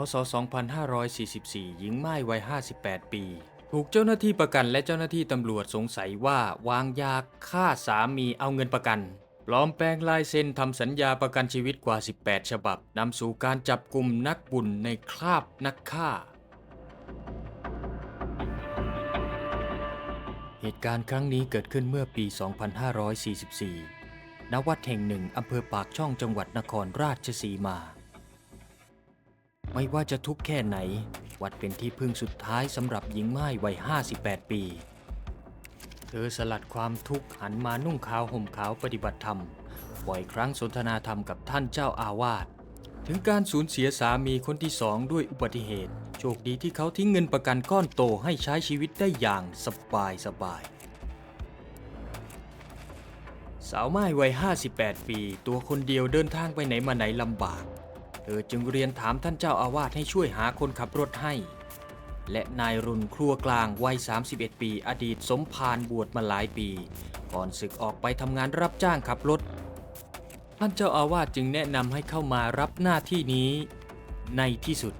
พศ2544 หญิงไม่ายวัย 58 ปี ถูกเจ้าหน้าที่ประกันและเจ้าหน้าที่ตำรวจสงสัยว่าวางยาฆ่าสามีเอาเงินประกันปลอมแปลงลายเซ็นทำสัญญาประกันชีวิตกว่า 18 ฉบับนำสู่การจับกลุ่มนักบุญในคราบนักฆ่า เหตุการณ์ครั้งนี้เกิดขึ้นเมื่อปี 2544 ณ วัดแห่งหนึ่งอำเภอปากช่องจังหวัดนครราชสีมา ไม่ว่าจะทุกข์แค่ไหน วัดเป็นที่พึ่งสุดท้ายสำหรับหญิงไม่ายวัย 58 ปี เธอสลัดความทุกข์หันมานุ่งขาวห่มขาวปฏิบัติธรรม บ่อยครั้งสนทนาธรรมกับท่านเจ้าอาวาส ถึงการสูญเสียสามีคนที่สองด้วยอุบัติเหตุ โชคดีที่เขาทิ้งเงินประกันก้อนโตให้ใช้ชีวิตได้อย่างสบายสบายสาวไม้วัย 58 ปี ตัวคนเดียวเดินทางไปไหนมาไหนลำบาก เธอจึงเรียนถามท่านเจ้าอาวาสให้ช่วยหาคนขับรถให้ และนายรุนครัวกลางวัย 31 ปี อดีตสมภารบวชมาหลายปี ก่อนศึกออกไปทำงานรับจ้างขับรถ ท่านเจ้าอาวาสจึงแนะนำให้เข้ามารับหน้าที่นี้ ในที่สุด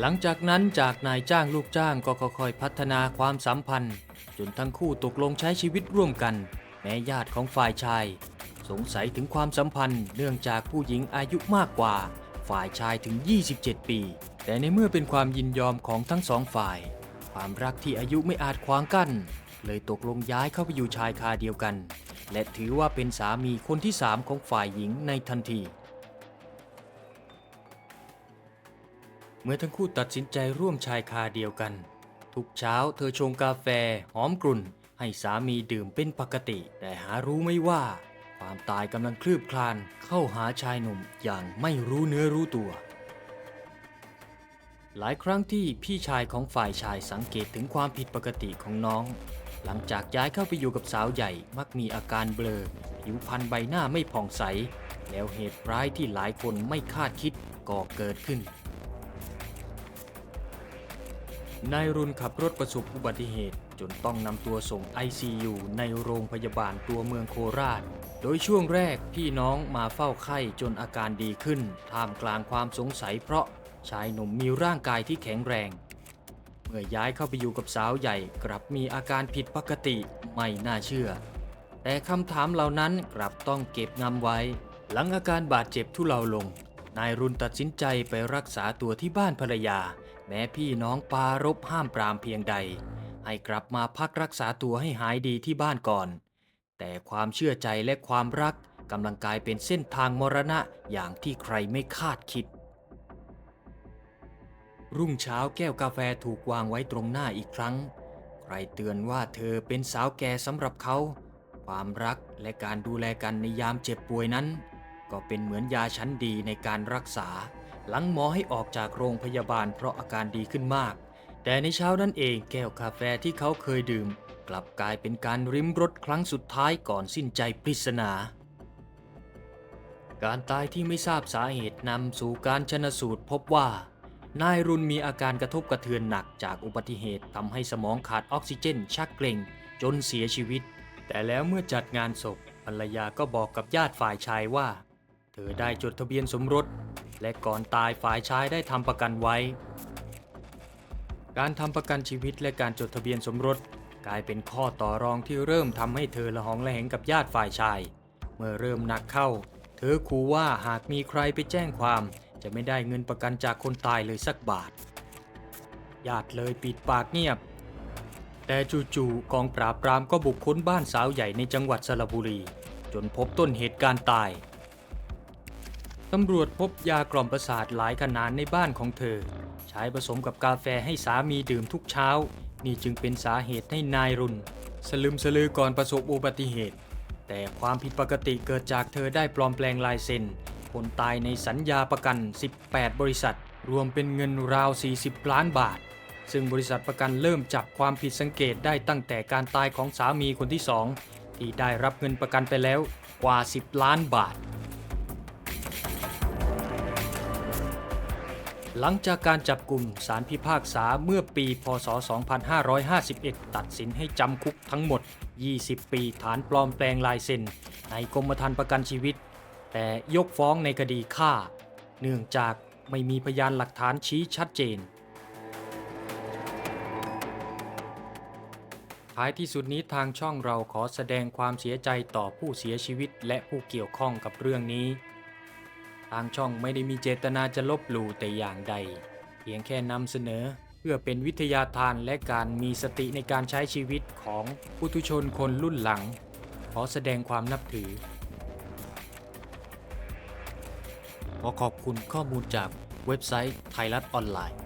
หลังจากนั้นจากนายจ้างลูกจ้างก็ค่อยๆพัฒนาความสัมพันธ์ จนทั้งคู่ตกลงใช้ชีวิตร่วมกันแม้ญาติของฝ่ายชาย สงสัยถึงความสัมพันธ์เนื่องจากผู้หญิงอายุมากกว่า ฝ่ายชายถึง 27 ปี แต่ในเมื่อเป็นความยินยอมของทั้งสองฝ่าย ความรักที่อายุไม่อาจขวางกั้น เลยตกลงย้ายเข้าไปอยู่ชายคาเดียวกัน และถือว่าเป็นสามีคนที่สามของฝ่ายหญิงในทันที เมื่อทั้งคู่ตัดสินใจร่วมชายคาเดียวกัน ทุกเช้าเธอชงกาแฟหอมกลุ่นให้สามีดื่มเป็นปกติ แต่หารู้ไม่ว่า ความตายกำลังคลืบคลานเข้าหาชายหนุ่มอย่างไม่รู้เนื้อรู้ตัว หลายครั้งที่พี่ชายของฝ่ายชายสังเกตถึงความผิดปกติของน้อง หลังจากย้ายเข้าไปอยู่กับสาวใหญ่มักมีอาการเบลอ ผิวพรรณใบหน้าไม่ผ่องใส แล้วเหตุร้ายที่หลายคนไม่คาดคิดก็เกิดขึ้น นายรุนขับรถประสบอุบัติเหตุ จนต้องนำตัวส่ง ICU ในโรงพยาบาลตัวเมืองโคราช โดยช่วงแรกพี่น้องมาเฝ้าไข้จนอาการดีขึ้น ท่ามกลางความสงสัยเพราะชายหนุ่มมีร่างกายที่แข็งแรง เมื่อย้ายเข้าไปอยู่กับสาวใหญ่กลับมีอาการผิดปกติไม่น่าเชื่อ แต่คำถามเหล่านั้นกลับต้องเก็บงำไว้ หลังอาการบาดเจ็บทุเลาลง นายรุนตัดสินใจไปรักษาตัวที่บ้านภรรยา แม้พี่น้องปารบห้ามปรามเพียงใด ให้กลับมาพักรักษาตัวให้หายดีที่บ้านก่อน แต่ความเชื่อใจและความรักกำลังกลายเป็นเส้นทางมรณะอย่างที่ใครไม่คาดคิด รุ่งเช้าแก้วกาแฟถูกวางไว้ตรงหน้าอีกครั้ง ใครเตือนว่าเธอเป็นสาวแก่สำหรับเขา ความรักและการดูแลกันในยามเจ็บป่วยนั้น ก็เป็นเหมือนยาชั้นดีในการรักษา หลังหมอให้ออกจากโรงพยาบาลเพราะอาการดีขึ้นมาก แต่ในเช้านั้นเองแก้วกาแฟที่เขาเคยดื่ม กลับกลายเป็นการริมรสครั้งสุดท้ายก่อนสิ้นใจปริศนา การตายที่ไม่ทราบสาเหตุนำสู่การชนสูตรพบว่า นายรุนมีอาการกระทบกระเทือนหนักจากอุบัติเหตุทำให้สมองขาดออกซิเจนชักเกร็งจนเสียชีวิต แต่แล้วเมื่อจัดงานศพภรรยาก็บอกกับญาติฝ่ายชายว่า เธอได้จดทะเบียนสมรส และก่อนตายฝ่ายชายได้ทำประกันไว้ การทำประกันชีวิตและการจดทะเบียนสมรส กลายเป็นข้อต่อรองที่เริ่มทำให้เธอละหองละแหงกับญาติฝ่ายชาย เมื่อเริ่มหนักเข้า เธอขู่ว่าหากมีใครไปแจ้งความ จะไม่ได้เงินประกันจากคนตายเลยสักบาท ญาติเลยปิดปากเงียบ แต่จู่ๆกองปราบปรามก็บุกค้นบ้านสาวใหญ่ในจังหวัดสระบุรี จนพบต้นเหตุการณ์ตาย ตำรวจพบยากล่อมประสาทหลายขนาดในบ้านของเธอ ใช้ผสมกับกาแฟให้สามีดื่มทุกเช้า นี่จึงเป็นสาเหตุให้นายรุนสลึมสลือก่อนประสบอุบัติเหตุ แต่ความผิดปกติเกิดจากเธอได้ปลอมแปลงลายเซ็นคนตายในสัญญาประกัน 18 บริษัท รวมเป็นเงินราว 40 ล้านบาท ซึ่งบริษัทประกันเริ่มจับความผิดสังเกตได้ตั้งแต่การตายของสามีคนที่สองที่ได้รับเงินประกันไปแล้วกว่า 10 ล้านบาท หลังจากการจับกลุ่มสารพิพากษาเมื่อปี พศ 2551 ตัดสินให้จำคุกทั้งหมด 20 ปีฐานปลอมแปลงลายเซ็นในกรมธรรม์ประกันชีวิตแแต่ยกฟ้องในคดีฆ่า เนื่องจากไม่มีพยานหลักฐานชี้ชัดเจน ท้ายที่สุดนี้ทางช่องเราขอแสดงความเสียใจต่อผู้เสียชีวิตและผู้เกี่ยวข้องกับเรื่องนี้ ทางช่องไม่ได้มีเจตนาจะลบหลู่แต่อย่างใด เพียงแค่นำเสนอเพื่อเป็นวิทยาทานและการมีสติในการใช้ชีวิตของผู้ทุชนคนรุ่นหลัง ขอแสดงความนับถือ ขอขอบคุณข้อมูลจากเว็บไซต์ไทยรัฐออนไลน์